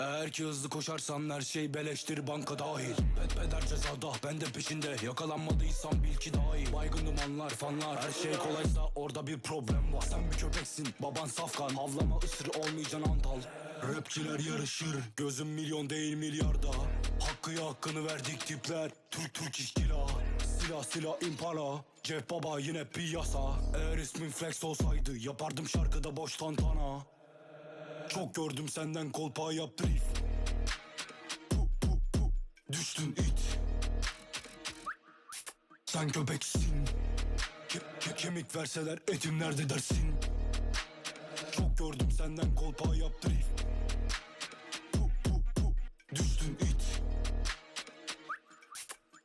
Eğer ki hızlı koşarsan her şey beleştir banka dahil. Bet beder cezada ben de peşinde. Yakalanmadıysam bil ki daha iyi Baygın dumanlar fanlar. Her şey kolaysa orada bir problem var. Sen bir köpeksin baban safkan. Havlama ısır olmayacaksın antal. Rapçiler yarışır Gözüm milyon değil milyarda. Hakkıya hakkını verdik tipler. Türk Türk işkila Silah silah impala. Jeff Baba yine piyasa. Eğer ismin flex olsaydı Yapardım şarkıda boş tantana Çok gördüm senden kolpa yap drift Pu, pu, pu. Düştün it. Sen köpeksin. Ke- ke- Kemik verseler etim nerede dersin? Çok gördüm senden kolpa yap drift Pu, pu, pu. Düştün it.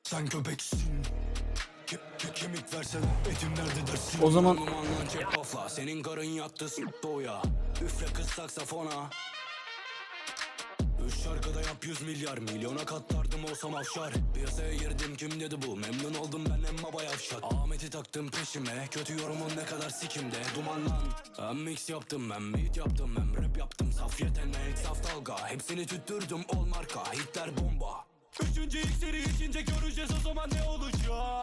Sen köpeksin. Ke- ke- kemik verseler etim nerede dersin? O zaman- Senin karın yattı s**toya Üfle kız saksafona. Üç şarkıda yap yüz milyar. Milyona katlardım olsam afşar. Piyasaya girdim kim dedi bu? Memnun oldum ben emma yavşak Ahmet'i taktım peşime. Kötü yorumun ne kadar sikimde? Dumanlan Ben mix yaptım ben beat yaptım Ben rap yaptım. Saf yetenek saf dalga. Hepsini tüttürdüm ol marka. Hitler bomba. Üçüncü iksiri içince göreceğiz o zaman ne olacak